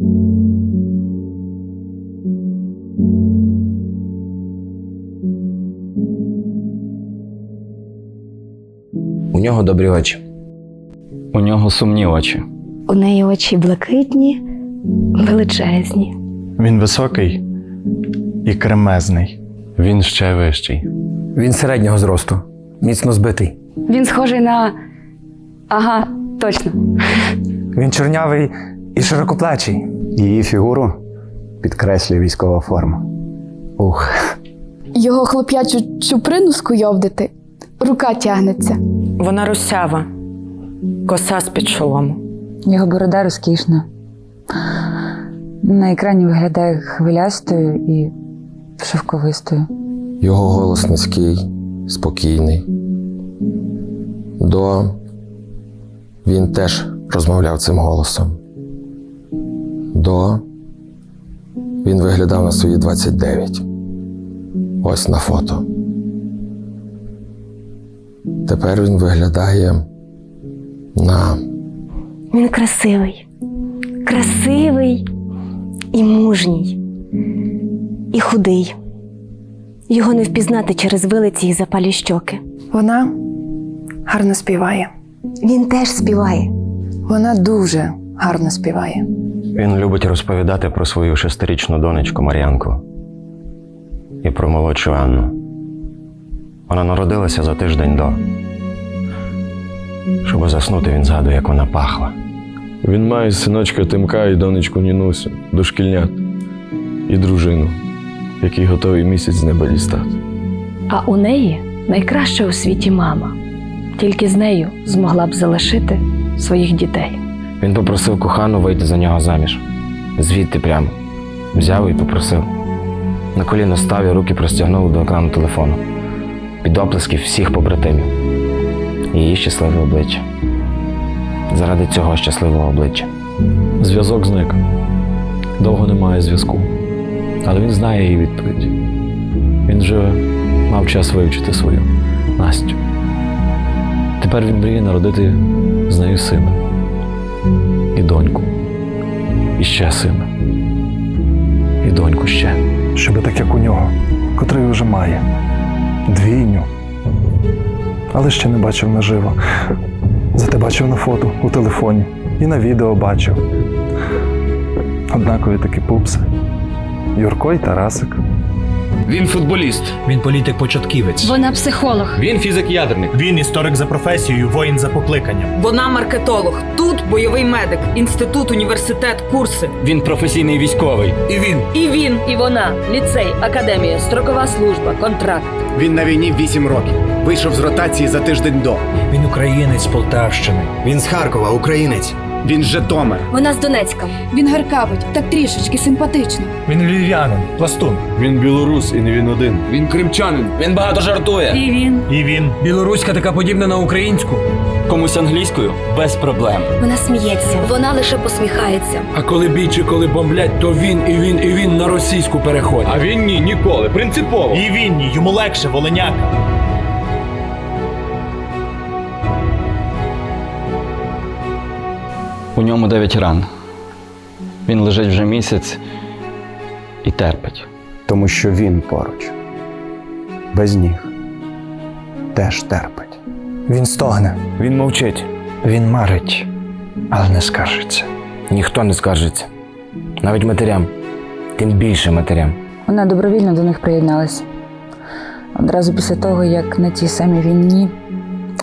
У нього добрі очі. У нього сумні очі. У неї очі блакитні, величезні. Він високий і кремезний. Він ще вищий. Він середнього зросту, міцно збитий. Він схожий на. Ага, точно. Він чорнявий і широкоплечий. Її фігуру підкреслює військова форма. Ух, Його хлоп'ячу чуприну скуйовдити, рука тягнеться. Вона русява, коса з-під шолому. Його борода розкішна. На екрані виглядає хвилястою і шовковистою. Його голос низький, спокійний. До він теж розмовляв цим голосом. До він виглядав на свої 29. Ось на фото. Тепер він виглядає на Він красивий. Красивий і мужній, і худий. Його не впізнати через вилиці і запалі щоки. Вона гарно співає. Він теж співає. Вона дуже гарно співає. Він любить розповідати про свою шестирічну донечку Мар'янку і про молодшу Анну. Вона народилася за тиждень до. Щоб заснути, він згадує, як вона пахла. Він має синочка Тимка і донечку Нінусю, дошкільнят і дружину, який готовий місяць з неба дістати. А у неї найкраща у світі мама. Тільки з нею змогла б залишити своїх дітей. Він попросив кохану вийти за нього заміж. Звідти прямо. Взяв і попросив. На коліно став і руки простягнув до екрану телефону. Під оплески всіх побратимів. Її щасливе обличчя. Заради цього щасливого обличчя. Зв'язок зник. Довго немає зв'язку. Але він знає її відповідь. Він вже мав час вивчити свою Настю. Тепер він мріє народити з нею сина. І доньку. І ще сина. І доньку ще. Щоби так, як у нього, котрий вже має. Двійню. Але ще не бачив наживо. Зате бачив на фото у телефоні і на відео бачив. Однакові такі пупси. Юрко і Тарасик. Він футболіст. Він політик-початківець. Вона психолог. Він фізик-ядерник. Він історик за професією, воїн за покликанням. Вона маркетолог. Тут бойовий медик, інститут, університет, курси. Він професійний військовий. І він. І він. І вона ліцей, академія, строкова служба, контракт. Він на війні 8 років. Вийшов з ротації за тиждень до. Він українець з Полтавщини. Він з Харкова, українець. Він з Житомир. Вона з Донецька. Він гаркавить, так трішечки симпатично. Він львів'янин, пластун. Він білорус і не він один. Він кримчанин. Він багато жартує. І він. І він. Білоруська така подібна на українську. Комусь англійською без проблем. Вона сміється. Вона лише посміхається. А коли бійчі, коли бомблять, то він і він, і він на російську переходить. А він ні, ніколи. Принципово. І він, ні, йому легше, волиняка. У ньому дев'ять ран. Він лежить вже місяць і терпить. тому що він поруч. Без ніг. Теж терпить. Він стогне. Він мовчить. Він марить, але не скаржиться. Ніхто не скаржиться. Навіть матерям. Тим більше матерям. Вона добровільно до них приєдналася. Одразу після того, як на тій самій війні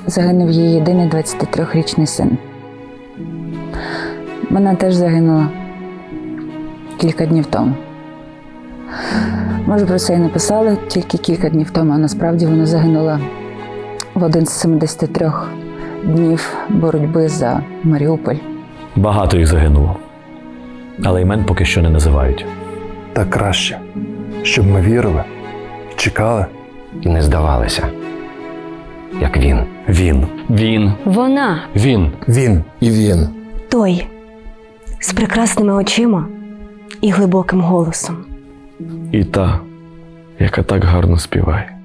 загинув її єдиний 23-річний син. Вона теж загинула кілька днів тому. Може, про це і написали тільки кілька днів тому, а насправді вона загинула в один з 73 днів боротьби за Маріуполь. Багато їх загинуло. Але імен поки що не називають. Так краще, щоб ми вірили чекали. І не здавалися. Як він. Він. Він. Вона Він. Він. і він. той з прекрасними очима і глибоким голосом. І та, яка так гарно співає.